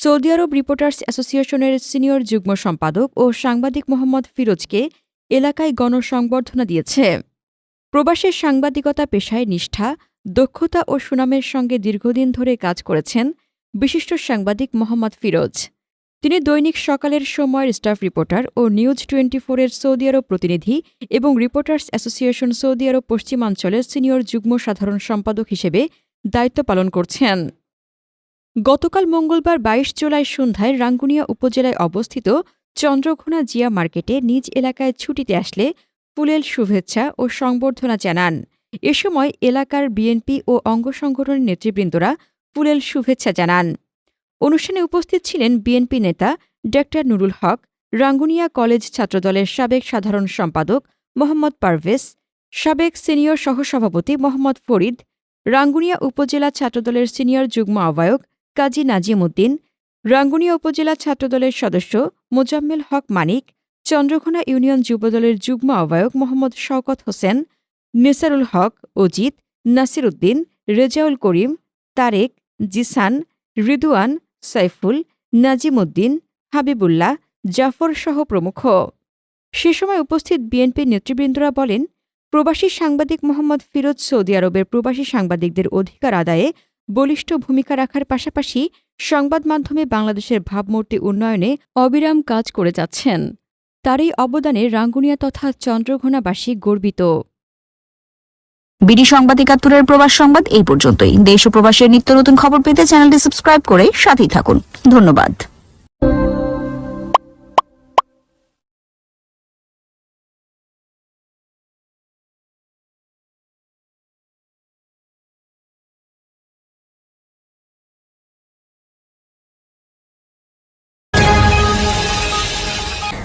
Saudi Arab reporters অ্যাসোসিয়েশনের senior যুগ্ম সম্পাদক ও সাংবাদিক মোহাম্মদ ফিরোজকে এলাকায় গণসংবর্ধনা দিয়েছে। প্রবাসের সাংবাদিকতা পেশায় নিষ্ঠা, দক্ষতা ও সুনামের সঙ্গে দীর্ঘদিন ধরে কাজ করেছেন বিশিষ্ট সাংবাদিক মোহাম্মদ ফিরোজ। তিনি দৈনিক সকালের সময়ের স্টাফ রিপোর্টার ও নিউজ টোয়েন্টি ফোরের সৌদি আরব প্রতিনিধি এবং রিপোর্টার্স অ্যাসোসিয়েশন সৌদি আরব পশ্চিমাঞ্চলের সিনিয়র যুগ্ম সাধারণ সম্পাদক হিসেবে দায়িত্ব পালন করছেন। গতকাল মঙ্গলবার বাইশ জুলাই সন্ধ্যায় রাঙ্গুনিয়া উপজেলায় অবস্থিত চন্দ্রঘোনা জিয়া মার্কেটে নিজ এলাকায় ছুটিতে আসলে ফুলেল শুভেচ্ছা ও সংবর্ধনা জানান। এ সময় এলাকার বিএনপি ও অঙ্গ সংগঠনের নেতৃবৃন্দরা ফুলেল শুভেচ্ছা জানান। অনুষ্ঠানে উপস্থিত ছিলেন বিএনপি নেতা ডা নুরুল হক, রাঙ্গুনিয়া কলেজ ছাত্রদলের সাবেক সাধারণ সম্পাদক মোহাম্মদ পারভেজ, সাবেক সিনিয়র সহসভাপতি মোহাম্মদ ফরিদ, রাঙ্গুনিয়া উপজেলা ছাত্রদলের সিনিয়র যুগ্ম আহ্বায়ক কাজী নাজিম উদ্দিন রাঙ্গুনিয়া উপজেলা ছাত্রদলের সদস্য মোজাম্মেল হক মানিক, চন্দ্রঘোনা ইউনিয়ন যুবদলের যুগ্ম আহ্বায়ক মোহাম্মদ শওকত হোসেন, নিসারুল হক, অজিত নাসির উদ্দিন রেজাউল করিম, তারেক, জিসান রিদুয়ান সাইফুল নাজিম উদ্দিন হাবিবুল্লাহ, জাফর সহ প্রমুখ। সে সময় উপস্থিত বিএনপি নেতৃবৃন্দরা বলেন, প্রবাসী সাংবাদিক মোহাম্মদ ফিরোজ সৌদি আরবের প্রবাসী সাংবাদিকদের অধিকার আদায়ে বলিষ্ঠ ভূমিকা রাখার পাশাপাশি সংবাদ মাধ্যমে বাংলাদেশের ভাবমূর্তি উন্নয়নে অবিরাম কাজ করে যাচ্ছেন। তার এই অবদানে রাঙ্গুনিয়া তথা চন্দ্রঘোনাবাসী গর্বিত। বিডি সংবাদ একাত্তরের প্রবাস সংবাদ এই পর্যন্তই। দেশ ও প্রবাসের নিত্য নতুন খবর পেতে চ্যানেলটি সাবস্ক্রাইব করে সাথেই থাকুন। ধন্যবাদ।